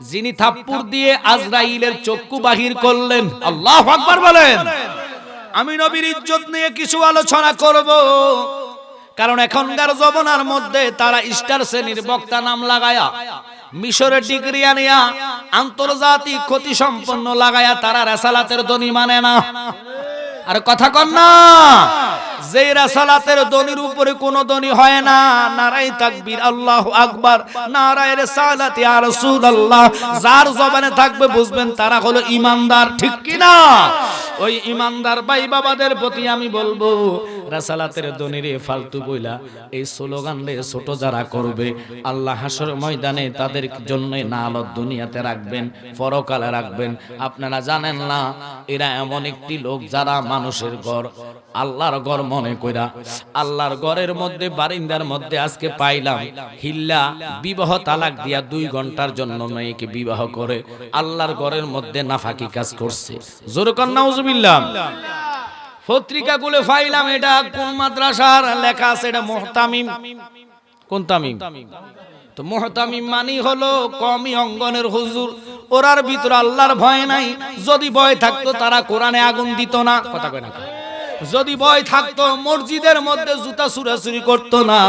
যিনি থাপ্পুর দিয়ে আজরাইলের চক্ষু বাহির করলেন। আল্লাহ আকবার বলেন। আমি নবীর ইজ্জত নিয়ে কিছু আলোচনা করব। কারণ এখনকার জমানার মধ্যে তারা স্টার শ্রেণির বক্তা নাম লাগায়া মিশরের ডিগ্রি আনিয়া আন্তর্জাতিক ক্ষতি সম্পন্ন লাগায়া তারা রেসালাতের দনি মানে না। আর কথা কন না। যে রাসালাতের দনির উপরে কোন দনি হয় না। নারাই তাকবীর, আল্লাহ আকবার। নারায় রেসালাত ইয়া রাসূলুল্লাহ। যার জবানে থাকবে বুঝবেন তারা হলো ইমানদার, ঠিক কি না ওই ইমানদার ভাই বাবাদের প্রতি আমি বলব, রাসালাতের দনির ফালতু বইলা এই স্লোগান ছোট যারা করবে, আল্লাহ হাসর ময়দানে তাদের জন্য না আলো দুনিয়াতে রাখবেন, পরকালে রাখবেন। আপনারা জানেন না, এরা এমন একটি লোক যারা মানুষের ঘর, আল্লাহর ঘর মনে কইরা, আল্লাহর ঘরের মধ্যে, বারিন্দার মধ্যে আজকে পাইলাম, হিল্লা, বিবাহ তালাক দিয়া দুই ঘণ্টার জন্য মেয়েকে বিবাহ করে, আল্লাহর ঘরের মধ্যে নাফাকি কাজ করছে। জোরকন নাউজুবিল্লাহ। পত্রিকাগুলো পাইলাম, এটা কোন মাদ্রাসার লেখা আছে, এটা মোহতামিম। কোন তামিম? তো মোহতামিম মানি হলো কমি অঙ্গনের হুজুর। ওরার ভিতরে আল্লাহর ভয় নাই, যদি ভয় থাকতো তারা কোরআনে আগুন দিত না। কথা কয় না যদি ভয় থাকতো, মসজিদের মধ্যে জুতা সুরাসুরি করতো না।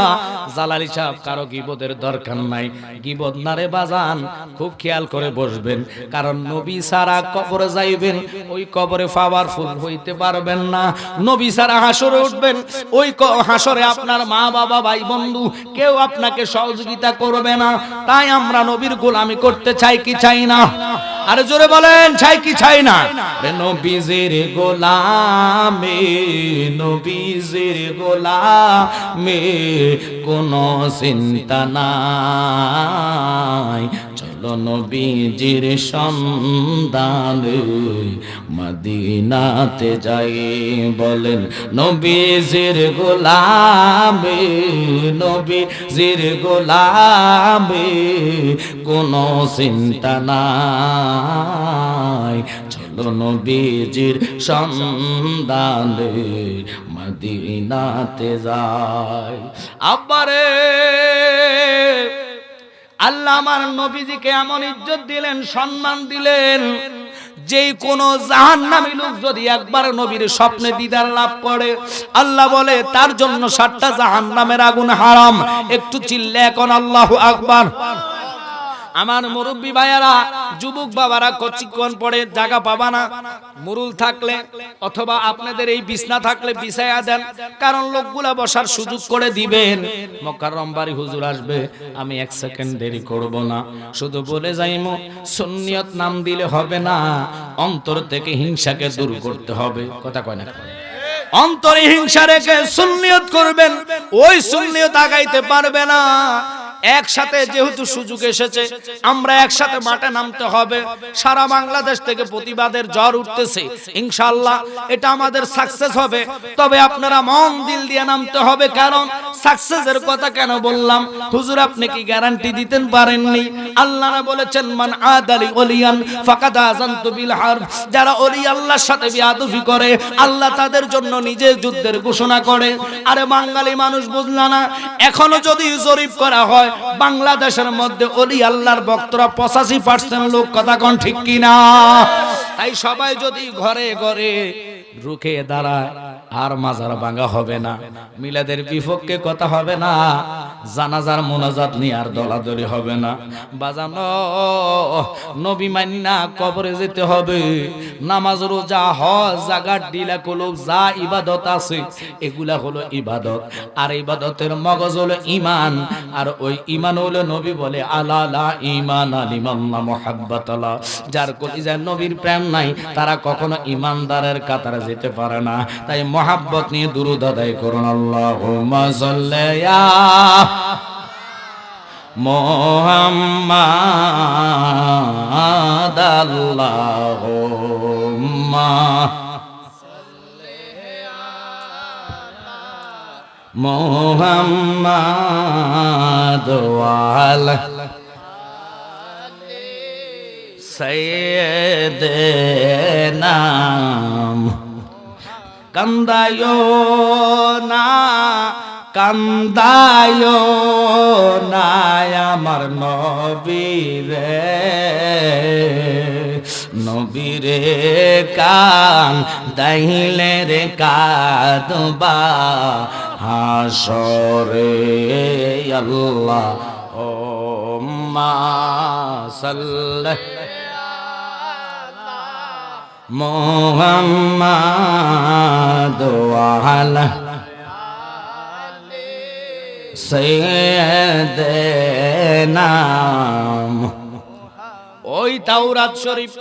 জালালি সাহেব, কারও গিবদের দরকার নাই। গিবদ নারে বাজান, খুব খেয়াল করে বসবেন। কারণ নবী সারা কবরে যাইবেন, ওই কবরে পাওয়ারফুল হইতে পারবেন না। নবী সারা হাসরে উঠবেন, ওই হাসরে আপনার মা, বাবা, ভাই, বন্ধু, কেউ আপনাকে সহযোগিতা করবে না। তাই আমরা নবীর গোলামি করতে চাই কি চাই না? আরে জোরে বলেন চাই কি চাই না? নবীজির গোলামে নবীজির গোলামে কোনো চিন্তা নাই। চলো নবীজির সন্ধানে, মদিনাতে যাই বলেন নবী নবীজির গোলামে নবীজির গোলামে, কোনো চিন্তা নাই। চলো নবীজির সন্ধানে, মদিনাতে যাই। আব্বারে আল্লাহ আমার নবীজিকে এমন ইজ্জত দিলেন, সম্মান দিলেন যে কোন জাহান্নামী লোক যদি একবার নবীর স্বপ্নে দিদার লাভ করে, আল্লাহ বলে, তার জন্য সাতটা জাহান্নামের আগুন হারাম। একটু চিল্লে এখন আল্লাহ আকবার। আমার মুরব্বী ভাইয়ারা, যুবক বাবারা, কচিকন পড়ে, জায়গা পাবা না। মুরুল থাকলে অথবা আপনাদের এই বিছনা থাকলে বিছায়া দেন, কারণ লোকগুলা বসার সুযোগ করে দিবেন। মক্কাররম বাড়ি হুজুর আসবে, আমি এক সেকেন্ড দেরি করব না। শুধু বলে যাইমো, সুন্নিয়ত নাম দিলে হবে না, অন্তর থেকে হিংসাকে দূর করতে হবে। কথা কয় না অন্তরে হিংসা রেখে সুন্নিয়ত করবেন, ওই সুন্নিয়ত আগাইতে পারবে না। একসাথে যেহেতু সুযোগ এসেছে, আমরা একসাথে মাঠে নামতে হবে। সারা বাংলাদেশ থেকে প্রতিবাদের জ্বর উঠতেছে। ইনশাল্লাহ এটা আমাদের সাকসেস হবে। তবে আপনারা মন দিল দিয়ে নামতে হবে। কারণ সাকসেসের কথা কেন বললাম? হুজুর, আপনি কি গ্যারান্টি দিতেন পারেননি? আল্লাহ বলেছেন, মান আদালি ওলিয়ান ফাকাদ আযানতু বিল হারব যারা ওলি আল্লাহর সাথে বিয়াদফি করে, আল্লাহ তাদের জন্য নিজে যুদ্ধের ঘোষণা করে। আরে বাঙালি মানুষ বুঝলা না, এখনও যদি জরিপ করা হয়, বাংলাদেশের মধ্যে অলি আল্লাহর ভক্তরা পঁচাশি পার্সেন্ট লোক, কথা কন ঠিক কিনা? তাই সবাই যদি ঘরে ঘরে রুখে দাঁড়ায়, আর মাজার ভাঙা হবে না। মিলাদের বিপক্ষে কথা হবে না, জানাজার মোনাজাত নিয়ে আর দলাদলি হবে না। বাজানো, নবী মান্না কবরে যেতে হবে। নামাজ, রোজা, হজ জাগার ডিলা কলব, যা ইবাদত আছে, এগুলা হলো ইবাদত। আর ইবাদতের মগজ হলো ইমান আর ওই ইমান হলো নবী বলে আলালা ইমান আলিমাল্লা মোহাব্বত যার কলিজার নবীর প্রেম নাই, তারা কখনো ইমানদারের কাতারে যেতে পারে না। তাই মহাব্বত নিয়ে দুরুদ আদায় করুন। আল্লাহ মোহাম্মদ। আল্লাহ মোহাম্মদ ওয়াল সৈয়দনাম কান্দায়ো না, কান্দায় নাই আমার নবীরে। নবীরে কান দাইলে রে কাদবা হাসরে আল্লাহ ও মা সাল্লাহ মোহাম্মদ ওয়ালা সৈয়দনা ওই তাওরাত শরীফ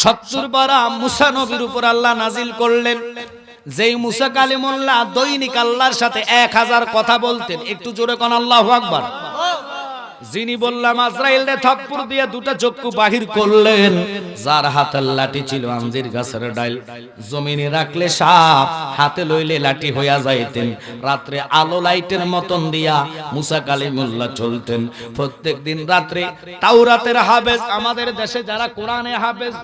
সত্তর বারা মুসা নবীর উপর আল্লাহ নাজিল করলেন। যেই মুসা কালিমুল্লাহ দৈনিক আল্লাহর সাথে এক হাজার কথা বলতেন, একটু জোরে কোন আল্লাহ আকবার। যিনি বললাম, আজরাইল রে, থাপ্পড় দিয়ে দুটো চক্ষু বাহির করলেন। যার হাতের লাঠি ছিল আঞ্জির গাছের ডাইল। জমিনে রাখলে সাপ, হাতে লইলে লাঠি হইয়া যাইতেন। রাত্রে আলো লাইটের মতন দিয়া মুসা কালিমুল্লাহ চলতেন। প্রত্যেক দিন রাত্রে তাওরাতের হাবেজ আমাদের দেশে যারা কোরআনে হাবেজ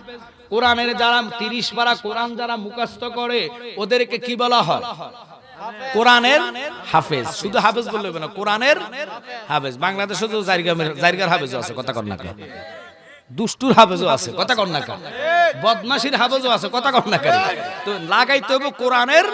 কোরআনের যারা তিরিশ পারা কোরআন যারা মুখস্থ করে, ওদেরকে কি বলা হয়? কোরআনের হাফেজ। শুধু হাফেজ বললে হবে না কোরআনের হাফেজ। বাংলাদেশে তো জায়গার জায়গার হাফেজও আছে কথা কর না কেন? দুষ্টুর হাফেজও আছে কথা কর না কেন? বদমাশির হাফেজও আছে, কথা কর না কেন? তো লাগাইতে হবে কোরআনের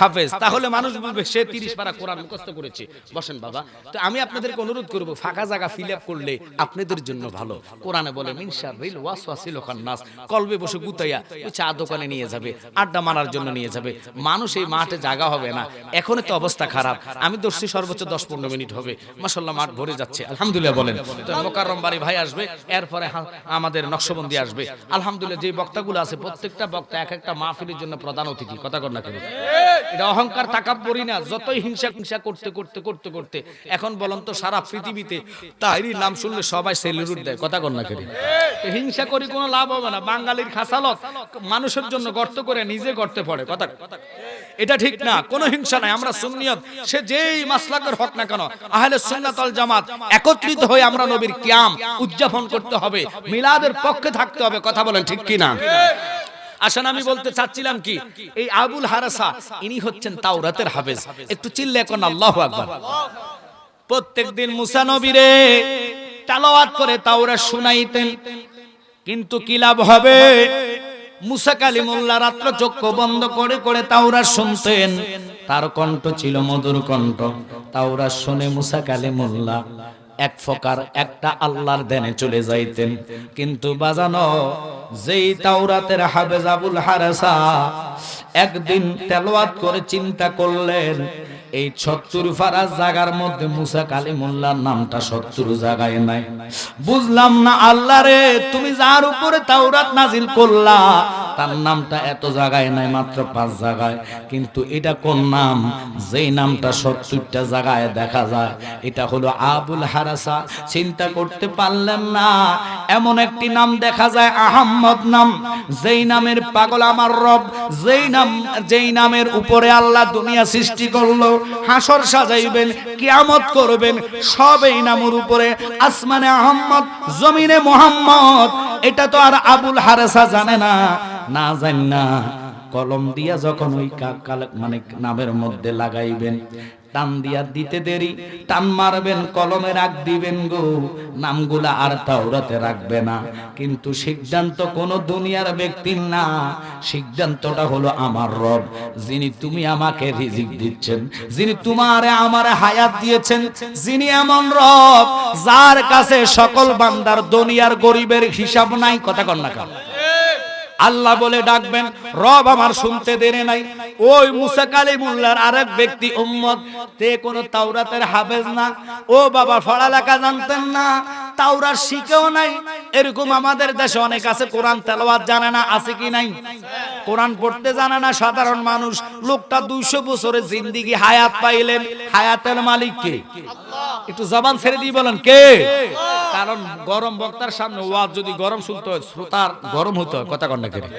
হাফেজ। তাহলে মানুষ বলবে, সে তিরিশ পারা কোরআন মুখস্থ করেছে। বসেন বাবা, তো আমি আপনাদেরকে অনুরোধ করব, ফাঁকা জায়গা ফিল আপ করলে আপনাদের জন্য ভালো। কোরআনে বলে মিনসার রিল ওয়াস ওয়াসিল নাস কলবে বসে গুতাইয়া ওই চা দোকানে নিয়ে যাবে, আড্ডা মারার জন্য নিয়ে যাবে। মানুষ এই মাঠে জায়গা হবে না। এখনই তো অবস্থা খারাপ। আমি দর্শি সর্বোচ্চ দশ পনেরো মিনিট হবে। মাসাল্লাহ মাঠ ভরে যাচ্ছে। আলহামদুলিল্লাহ বলেন। তো মোকাররম বাড়ি ভাই আসবে, এরপরে আমাদের নকশবন্দি আসবে। আলহামদুলিল্লাহ, যে বক্তাগুলো আছে প্রত্যেকটা বক্তা এক একটা মাহফিলের জন্য প্রধান অতিথি। কথা কর না কেন? এটা অহংকার তাকাব্বরি না যতই হিংসা হিংসা করতে করতে করতে করতে এখন বলুন তো সারা পৃথিবীতে তাহিরির নাম শুনলে সবাই সেলিউট দেয় কথা কর না কেন? হিংসা করি কোনো লাভ হবে না বাঙালির খাসালত মানুষের জন্য গর্ত করে নিজে গর্তে পড়ে কথা এটা ঠিক না, কোনো হিংসা নাই, আমরা সুন্নিয়ত। সে যেই মাসলাকের হক না কেন, আহলে সুন্নাতল জামাত একত্রিত হয়ে আমরা নবীর কিয়াম উদযাপন করতে হবে, মিলাদের পক্ষে থাকতে হবে, কথা বলেন ঠিক কি না আসলে আমি বলতে চাচ্ছিলাম কি, এই আবুল হারাসা, ইনি হচ্ছেন তাওরাতের হাফেজ। একটু চিল্লে এখন আল্লাহ আকবার। প্রত্যেকদিন মুসা নবীরে তালাওয়াত করে তাওরা শুনাইতেন, কিন্তু কি লাভ হবে? মুসা কালিমুল্লাহ রাত্র চক্ষু বন্ধ করে করে তাওরা শুনতেন। তার কণ্ঠ ছিল মধুর কণ্ঠ। তাওরা শুনে মুসা কালিমুল্লাহ এক ফকার একটা আল্লাহর দেনে চলে যাইতেন। কিন্তু বাজানো যেই তাওরাতের হাবেজ আবুল হারাসা একদিন তেলাওয়াত করে চিন্তা করলেন এই সত্তর ফারাজ জাগার মধ্যে মুসা কালিমুল্লার নামটা সত্তর জায়গায় নাই। বুঝলাম না আল্লাহ রে, তুমি যার উপরে তাওরাত নাজিল করলা, তার নামটা এত জায়গায় নাই, মাত্র পাঁচ জায়গায়। কিন্তু এটা কোন নাম? যেই নামটা সত্তরটা জায়গায় দেখা যায়, এটা হলো আবুল হারাসা। চিন্তা করতে পারলেন না, এমন একটি নাম দেখা যায়, আহম্মদ নাম। যেই নামের পাগল আমার রব, যেই নাম যেই নামের উপরে আল্লাহ দুনিয়া সৃষ্টি করল হাসর সাজাইবেন, কিয়ামত করবেন সব এই নামের উপরে। আসমানে আহম্মদ, জমিনে মোহাম্মদ, এটা তো আর আবুল হারেসা জানে না। না জান না, কলম দিয়া যখন ওই মানে নামের মধ্যে লাগাইবেন টান দিয়া দিতে দেরি। টান মারবেন, কলমে রাখ দিবেন গো। নামগুলা আর তাওরাতে রাখবে না। কিন্তু সিদ্ধান্ত কোন দুনিয়ার ব্যক্তির না। সিদ্ধান্তটা হলো আমার রব, যিনি তুমি আমাকে রিজিক দিচ্ছেন, যিনি তোমারে আমার হায়াত দিয়েছেন, যিনি এমন রব, যার কাছে সকল বান্দার, দুনিয়ার গরিবের হিসাব নাই। কথা কন না কেন? আল্লাহ বলে ডাকবেন, রব আমার শুনতে দেরে নাই। ওই মুসা কালিমুল্লার আরেক ব্যক্তি উম্মত তে কোন তাওরাতের হাফেজ না। ও বাবা, পড়ালেখা জানতেন না, তাওরাত শিখেও নাই। এরকম আমাদের দেশে অনেক আছে, কোরআন তেলাওয়াত জানে না, আছে কি নাই? কোরআন পড়তে জানে না, সাধারণ মানুষ। লোকটা দুইশো বছরের জিন্দিগি হায়াত পাইলেন। হায়াতের মালিক কে? একটু জবান ছেড়ে দিয়ে বলেন, কে? কারণ গরম বক্তার সামনে ওয়াজ যদি গরম শুনতে হয়, শ্রোতার গরম হতে হয়, কথা কন্যা করে।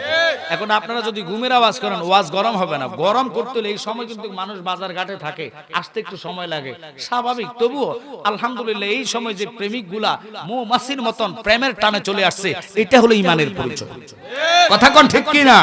এখন আপনারা যদি ঘুমের আওয়াজ করেন, ওয়াজ গরম হবে না। গরম করতে হলে এই সময় কিন্তু মানুষ বাজার ঘাটে থাকে, আসতে একটু সময় লাগে। স্বাভাবিক, তবুও আলহামদুলিল্লাহ এই সময় যে প্রেমিকগুলা মৌমাছির মতন প্রেমের টানে চলে আসছে, এটা হলো ইমানের পরিচয়। কথা কোন ঠিক কি না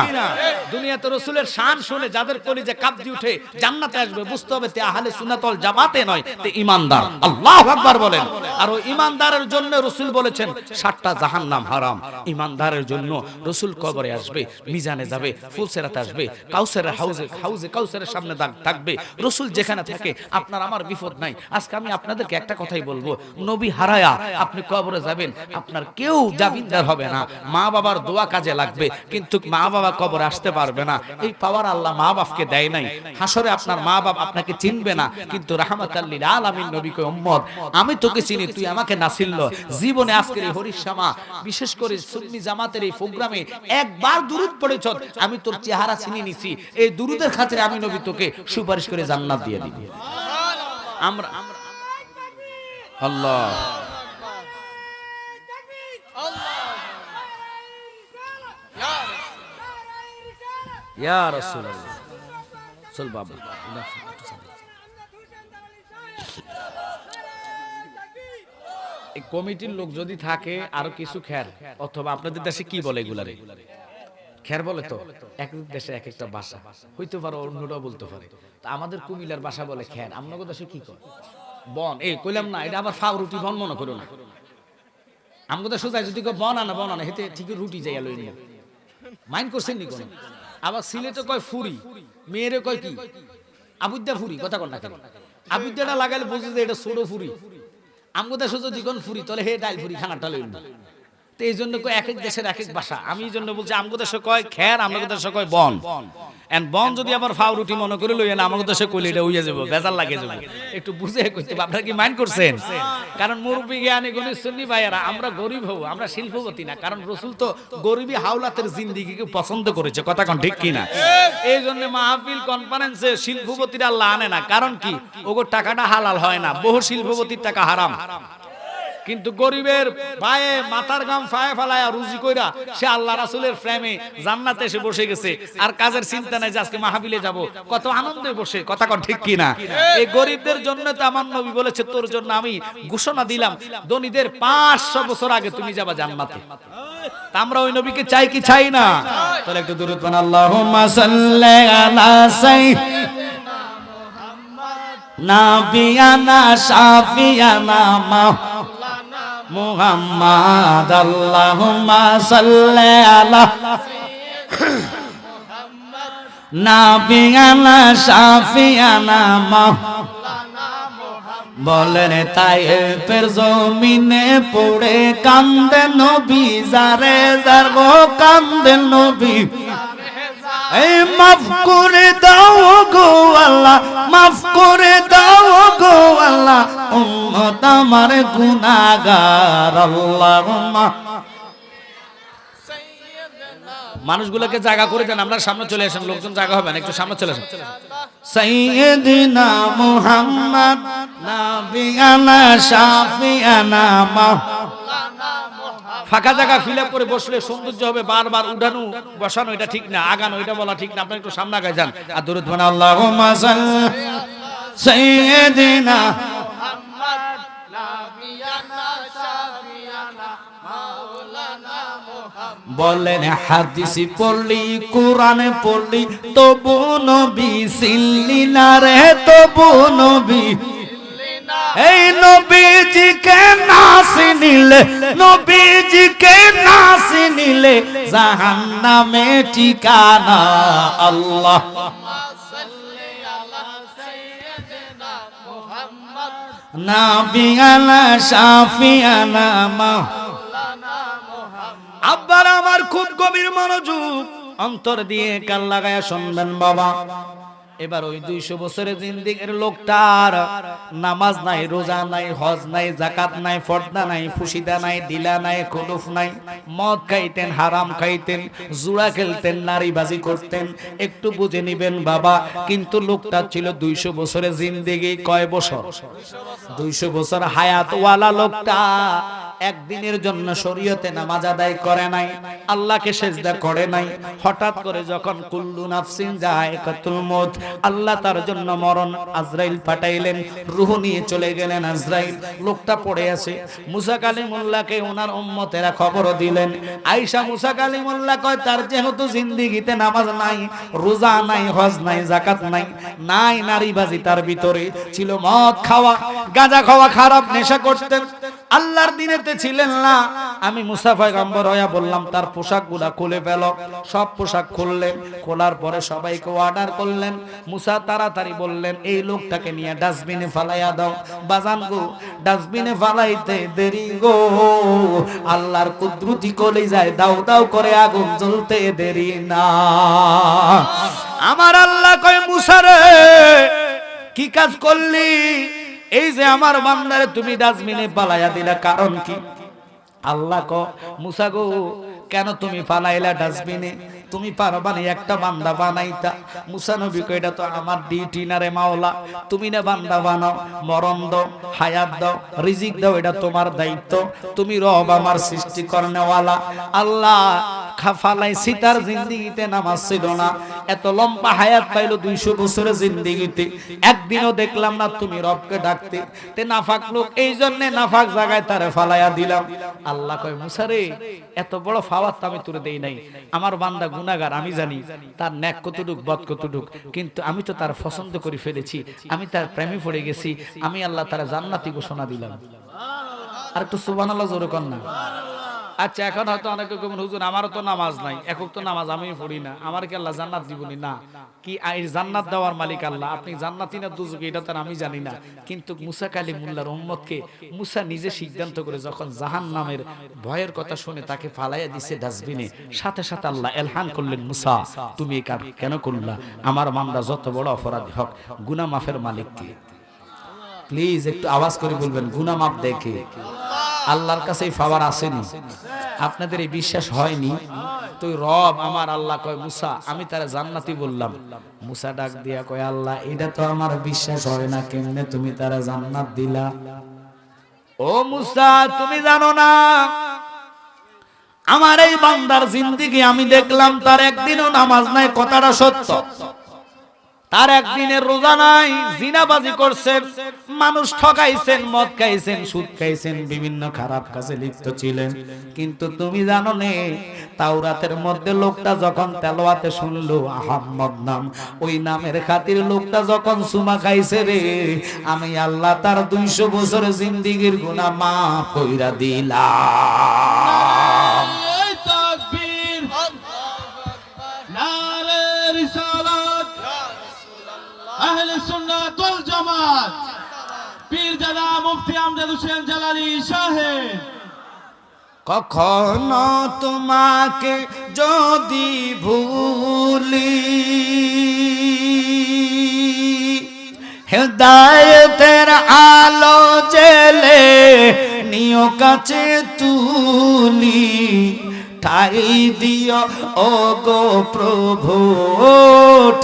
দুনিয়াতে রসুলের শান শুনে যাদের কলিজে কাঁপজি উঠে জান্নাতে আসবে, বুঝতে হবে তে আহলে সুন্নাতল জামাতে নয়, তে ইমানদার। আল্লাহু আকবার বলেন। আর ইমানদারের জন্য রসুল বলেছেন, সাতটা জাহান্নাম হারাম। ইমানদারের জন্য রসুল কবরে আসবে, মিজানে যাবে, ফুলসেরাতে আসবে, কাউসারের হাউজে হাউজে কাউসারের সামনে থাকবে। রসুল যেখানে থাকে, আপনার আমার বিপদ নাই। আজকে আমি আপনাদেরকে একটা কথাই বলব, নবী হারায়া আপনি কবরে যাবেন, আপনার কেউ জামিনদার হবে না। মা বাবার দোয়া কাজে লাগবে, কিন্তু মা বাবা কবরে আসতে পারবে না। এই পাওয়ার আল্লাহ মা বাপকে দেয় নাই। হাসরে আপনার মা বাপ আপনাকে চিনবে না, কিন্তু রাহমাতাল্লিল আলামিন নবীকে উম্মত। আমি তোকে চিনি, তুই আমাকে না চিনল জীবনে আজকের এই হরিশ্যামা বিশেষ করে সুন্নি জামাতের এই প্রোগ্রামে একবার দুরুদ পড়েছ, আমি তোর চেহারা চিনি নিছি। এই দুরুদের খাতিরে আমি নবী তোকে সুপারিশ করে জান্নাত দিয়ে দিই আমরা আল্লাহ। কমিটির লোক যদি থাকে, আরও কিছু খ্যার অথবা আপনাদের দেশে কি বলে এগুলারে? খ্যার বলে তো এক এক দেশে এক একটা ভাষা হইতে পারে অন্যটাও বলতে পারে। তা আমাদের কুমিল্লার ভাষা বলে খ্যার আপনাদের দেশে কি কয়? বন এই কইলাম না এটা আবার ফাও রুটি বন মনে করো না। আমাদের দেশে যাই যদি কয় বন আনা বন আনা হেতে ঠিকই রুটি যাইয়া লই নিয়ে। মাইন্ড করছেন নি কোনো? আবার সিলেটে কয় ফুরি মেয়েরে কয় কি? আবুদ্দা ফুরি কথা কন না কেন? আবুদ্দাটা লাগালে বুঝে যে এটা ছোট ফুরি। আমগো দেশে যদি কোন ফুরি তাহলে হে ডাইল ফুরি খানাটা লইল তো এই জন্য এক এক দেশের এক এক ভাষা। আমি এই জন্য বলছি আমগো দেশে কয় খ্যার আমগো দেশে কয় বন। এন্ড বন যদি আবার ফাউ রুটি মনে করে লইয়েন আমাকে দেশে কইলে এটা উইয়া যাব বেজার লাগে যাব একটু বুঝে কইতে আপনারা কি মাইন্ড করছেন? কারণ মুরব্বী জ্ঞানী গুণী সুন্নি ভাইয়েরা আমরা গরিব হব আমরা শিল্পপতি না। কারণ রসুল তো গরিবী হাওলাতের জিন্দিগিকে পছন্দ করেছে কথা কোন ঠিক কিনা? এই জন্য মাহফিল কনফারেন্সে শিল্পপতিরা আল্লাহ আনে না। কারণ কি? ওগো টাকাটা হালাল হয় না বহু শিল্পপতির টাকা হারাম। কিন্তু গরিবের পায়ে, মাথার গাম ফায়ে ফালায় রুজি কইরা সে আল্লাহ রাসুলের ফ্রেমে জান্নাতে এসে বসে গেছে। আর কাজের চিন্তা নাই যে আজকে মাহাবিলে যাব। কত আনন্দে বসে। কথা কন ঠিক কিনা? এই গরিবদের জন্য তো আমার নবী বলেছে, তোর জন্য আমি ঘোষণা দিলাম, ধনীদের পাঁচশো বছর আগে তুমি যাবা জান্নাতে। আমরা ওই নবীকে চাই কি চাই না? তাহলে একটু দূরত বান আল্লাহুম্মা সাল্লি আলা সাইয়্যিদ নাবিয়ানা, শাফিয়ানা, মা মুহাম্মদ আল্লাহুম্মা সাল্লি আলা নাবিয়ানা শাফিয়ানা মা বলেন তাই ফের জমিনে পড়ে কান্দে নবী, যারে যার গো কান্দে নবী। এই মাফ করে দাও গো আল্লাহ, মাফ করে দাও আমার গুনাহগার, আল্লাহুম্মা। মানুষগুলোকে জায়গা করে দেন, আমরা সামনে চলে আসেন, লোকজন জায়গা হবে না, একটু সামনে চলে আসেন। সাইয়্যিদিনা মুহাম্মদ, নাবিয়ানা শাফিয়ানা ফাঁকা জায়গা ফিল করে বসলে সৌন্দর্য হবে, বারবার উঠানো বসানো, এটা ঠিক না, আগানো, এটা বলা ঠিক না, আপনার একটু সামনে আগায় যান। আর দূরে ধরে আল্লাহুম্মা সাল্লি। সাইয়্যিদিনা বলেন হাদিসি পড়লি, কোরআনে পড়লি, তবু নবী সিল্লি না রে, তবু নবী। এই নবীজিকে নাসি নিলে, নবীজিকে নাসি নিলে জাহান্নামে ঠিকানা আল্লাহ। নাবিয়ানা শাফিয়ানা আব্বার আমার খুব গভীর মনোযোগ। অন্তর দিয়ে কান লাগায় শুনবেন বাবা। এবার ওই দুইশো বছরের জিন্দিগের লোকটার নামাজ নাই, রোজা নাই, হজ নাই জাকাত নাই, ফর্দা নাই, ফুসিদা নাই দিলা নাই কুলুফ নাই, মদ খাইতেন, হারাম খাইতেন, জুড়া খেলতেন, নারীবাজি করতেন, একটু বুঝে নিবেন বাবা, কিন্তু লোকটা ছিল দুইশো বছরের জিন্দিগি কয় বছর? দুইশো বছর হায়াত ওয়ালা লোকটা একদিনের জন্য শরীয়তে নামাজ আদায় করে নাই, আল্লাহকে সেজদা করে নাই, হঠাৎ করে যখন কুল্লু নাফসিন যায় কাতুল মত আল্লাহ তার জন্য মরণ আজরাইল পাঠাইলেন, রুহ নিয়ে চলে গেলেন আজরাইল। লোকটা পড়ে আছে। মুসা কালিমুল্লাহকে ওনার উম্মতেরা খবর দিলেন। আইসা মুসা কালিমুল্লাহ কয়, তার যেহেতু জিন্দিগিতে নামাজ নাই, রোজা নাই, হজ নাই জাকাত নাই নাই নারীবাজি তার ভিতরে। ছিল মদ খাওয়া, গাঁজা খাওয়া, খারাপ নেশা করতেন। আল্লাহর দিনেতে ছিলেন না। আমি মুসাফা গাম্বর হইয়া বললাম, তার পোশাকগুলা খুলে ফেল। সব পোশাক খুললেন। খোলার পরে সবাইকে অর্ডার করলেন। মুসা তাড়াতাড়ি বললেন, এই লোকটাকে নিয়ে ডাস্টবিনে ফালাইয়া দাও। বাজান গো, ডাস্টবিনে ফালাইতে দেরি গো। আল্লাহর কুদরতি কলে যায় দাও দাও করে আগুন জ্বলতে দেরি না। আমার আল্লাহ কয় মুসারে কি কাজ করলি? এই যে আমার বান্দারে তুমি ডাস্টবিনে পালাইয়া দিলা, কারণ কি? আল্লাহ ক মুসা গো, কেন তুমি পালাইলা ডাস্টবিনে? তুমি পারবা না একটা বান্দা বানাইতা। মুসা নবী কো এটা তো আমার ডিউটি না রে মাওলা। তুমি না বান্দা বানাও, মরণ দাও, হায়াত দাও, রিজিক দাও, এটা তোমার দায়িত্ব। তুমি রব আমার সৃষ্টি করনেওয়ালা আল্লাহ খাফালাই সিতার জিন্দিগিতে নামাজ ছিল না। এত লম্বা হায়াত পাইলো দুইশো বছরের জিন্দিগিতে। একদিনও দেখলাম না তুমি রবকে ডাকতে। তে নাফাক লোক, এই জন্য নাফাক জায়গায় তারে ফালাইয়া দিলাম। আল্লাহ কয় মুসারে এত বড় ফাওয়াত আমি তুলে দেই নাই। আমার বান্দা গুনাগার আমি জানি, তার ন্যাক কতটুক, বদ কতটুক। কিন্তু আমি তো তার পছন্দ করে ফেলেছি, আমি তার প্রেমে পড়ে গেছি, আমি আল্লাহ তারা জান্নাতি ঘোষণা দিলাম। আর একটু সুবহানাল্লাহ জোরে কর না। আচ্ছা এখন হয়তো অনেকে কবেন হুজুর, আমারও তো নামাজ নাই। একক তো নামাজ আমি পড়ি না। আমার কি আল্লাহ জান্নাত দিবনি? না। কি আই জান্নাত দেওয়ার মালিক আল্লাহ? আপনি জান্নাতি না দুজুকি এটা তো আমি জানি না। কিন্তু মুসা কালী মুল্লার উম্মতকে মুসা নিজে সিদ্ধান্ত করে যখন জাহান নামের ভয়ের কথা শুনে তাকে ফালাইয়া দিছে ডাস্টবিনে, সাথে সাথে আল্লাহ এলহান করলেন, মুসা, তুমি এই কাজ কেন করলা? আমার মামলা যত বড় অপরাধী হোক গুনা মাফের মালিক প্লিজ, একটু আওয়াজ করে বলবেন গুনা মাপ দেখে আল্লাহর কাছে এই পাওয়ার আসেনি। আপনাদের এই বিশ্বাস হয়নি। তুই রব, আমার আল্লাহ কয়, মুসা, আমি তারা জান্নাতি বললাম। মুসা ডাক দিয়া কয়, আল্লাহ, এটা তো আমার বিশ্বাস হয় না, কেমনে তুমি তারা জান্নাত দিলা? ও মুসা, তুমি জানো না, আমার এই বান্দার জিন্দিগি আমি দেখলাম, তার একদিনও নামাজ নাই, কথাটা সত্য। তার একদিনের রোজা নাই, জিনাবাজি করছেন, মানুষ ঠকাইছেন, মদ খাইছেন, সুদ খাইছেন, বিভিন্ন খারাপ কাজে লিপ্ত ছিলেন। কিন্তু তুমি জানো নে, তাওরাতের মধ্যে লোকটা যখন তেলোয়াতে শুনলো আহম্মদ নাম ওই নামের খাতির লোকটা যখন সুমা খাইছে রে, আমি আল্লাহ তার দুইশো বছরের জিন্দিগির গুণা মা কইরা দিলাম। ওয়াল জামাত পীর দাদা মুফতি আমজাদ হোসেন জালালি সাহেব। কখনো তোমাকে যদি ভুলি, হেদায়তের আলো জেলে নিয় কাছে তুলি। ঠাই দিও ও গো প্রভু,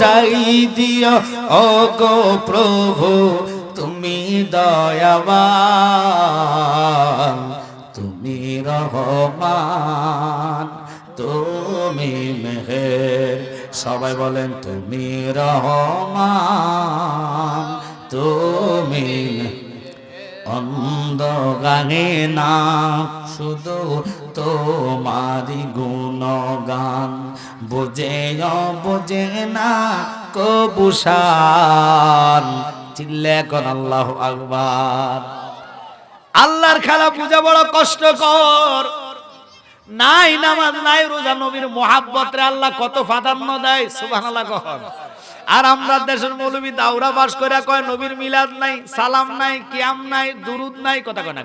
ঠাই দিও ও গো প্রভু, তুমি দয়াবান, তুমি রহমান, তুমি মেহের, সবাই বলেন, তুমি রহমান, তুমি অন্ধ গানে না, শুধু তোমারি গুণগান। বোঝে বোঝে না কবুসান চিল্লে এখন আল্লাহ আকবার। আল্লাহর খেলা পূজা বড় কষ্টকর। নাই নামাজ, নাই রোজা, নবীর মোহাব্বত আল্লাহ কত প্রাধান্য দেয় কখন আর আমরা দেশের মৌলবী দাউরা বাস করে কয়, নবীর মিলাদ নাই, সালাম নাই, কিয়াম নাই, দুরুদ নাই, কথা কয় না।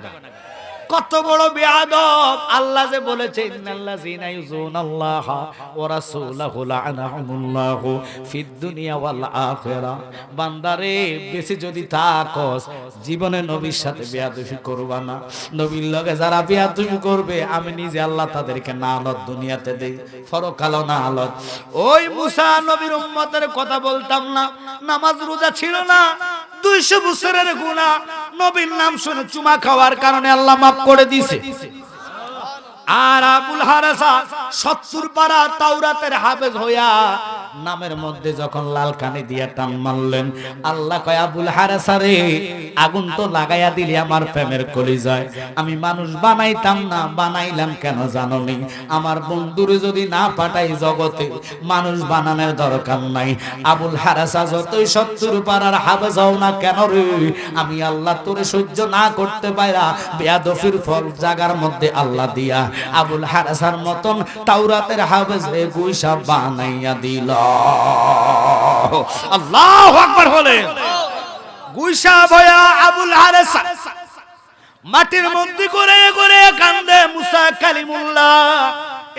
কত বড় বেয়াদব। আল্লাহ যে বলেছে, ইন্নাল্লাযীনা ইউযুনাল্লাহা ওয়া রাসূলাহু লা'নাহুমুল্লাহু ফিদ দুনিয়া ওয়াল আখিরা। বান্দারে, বেশি যদি থাকস জীবনে নবীর সাথে বেয়াদবি করবা না। নবীর লগে যারা বেয়াদবি করবে, আমি নিজে আল্লাহ তাদেরকে না আলত দুনিয়াতে দেই ফরকালো না আলত ওই মুসা নবীর উম্মতের কথা বলতাম না, নামাজ রোজা ছিল না। দুইশো বছরের গুণা নবীর নাম শুনে চুমা খাওয়ার কারণে আল্লাহ মাফ করে দিছে আর আবুল হারাসা সত্তর পারা তাওরাতের হাফেজ হইয়া নামের মধ্যে যখন লাল কানে দিয়া টান মারলেন, আল্লাহ কয়, আবুল হারাসারে আগুন তো লাগাইয়া দিলি আমার প্রেমের কলি যায় আমি মানুষ বানাইতাম না, বানাইলাম কেন জাননি? আমার বন্ধুরে যদি না পাঠাই জগতে, মানুষ বানানোর দরকার নাই। আবুল হারাসা যতই সত্তর পাড়ার হাবে যাও না কেন রে, আমি আল্লাহ তোরে সহ্য না করতে পারা বেয়াদফির ফল জাগার মধ্যে আল্লাহ দিয়া আবুল হারাসার মতন তাওরাতের হাফেজ রে গুইসা বানাইয়া দিল। আল্লাহু আকবার গুইসা ভয়া আবুল হারেসা মাটির মধ্যে করে করে কান্দে মুসা কালিমুল্লাহ।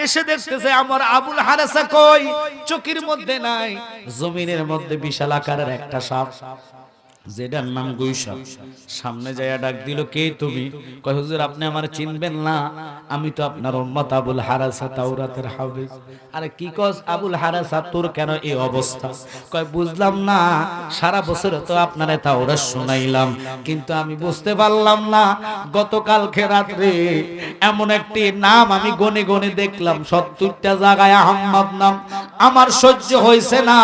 এসে দেখতেছে আমার আবুল হারেসা কই? চকির মধ্যে নাই, জমিনের মধ্যে বিশাল আকারের একটা সাপ। যেটার নাম গুইসাপ সামনে যাইয়া ডাক দিল, কে তুমি? কয়, হুজুর, আপনি আমার চিনবেন না। আমি তো আপনার উম্মত আবুল হারাসা তাওরাতের হাফেজ। আরে কি কস, আবুল হারাসা, তোর কেন এই অবস্থা? কয়, বুঝলাম না। সারা বছর তো আপনারে তাওরাত শুনাইলাম। কিন্তু আমি বুঝতে পারলাম না, গতকালকে রাত্রে এমন একটি নাম আমি গনে গনে দেখলাম। সত্তরটা জায়গায় আহম্মদ নাম। আমার সহ্য হয়েছে না।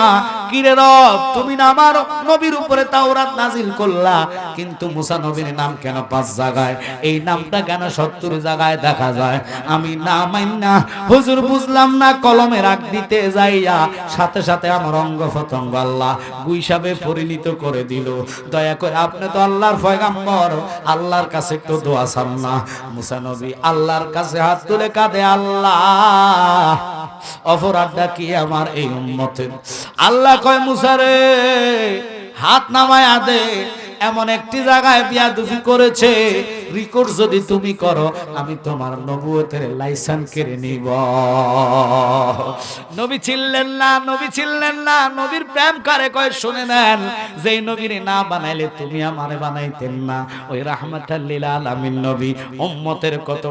কিরে রব, তুমি না আমার নবীর উপরে তাওরাত নাজিল করলা, কিন্তু মুসা নবীর নাম কেন পাঁচ জায়গায়? এই নামটা কেন সত্তর জায়গায় দেখা যায়? আমি না মাইন না হুজুর বুঝলাম না কলমে রাখ দিতে যাইয়া সাথে সাথে আমার অঙ্গ প্রত্যঙ্গ আল্লাহ গুইসাবে পরিণত করে দিল। দয়া করে, আপনি তো আল্লাহর পয়গাম্বর, আল্লাহর কাছে একটু দোয়া চান না। মুসা নবী আল্লাহর কাছে হাত তুলে কাঁদে, আল্লাহ, অপরাধটা কি আমার এই উম্মতের? আল্লাহ কয় মুসারে হাত নামায় দে, এমন একটি জায়গায় বিয়াদুফি করেছে। রেকর্ড যদি তুমি করো, আমি তোমার নবুয়তের লাইসেন্স কেড়ে নিব। নবী ছিলেন না, নবী ছিলেন না, নবীর প্রেম কারে কয় শুনে নেন। যেই নবীর না বানাইলে তুমি আমারে বানাইতেন না। ওই রাহমাতাল্লিল আলামিন নবী, উম্মতের কত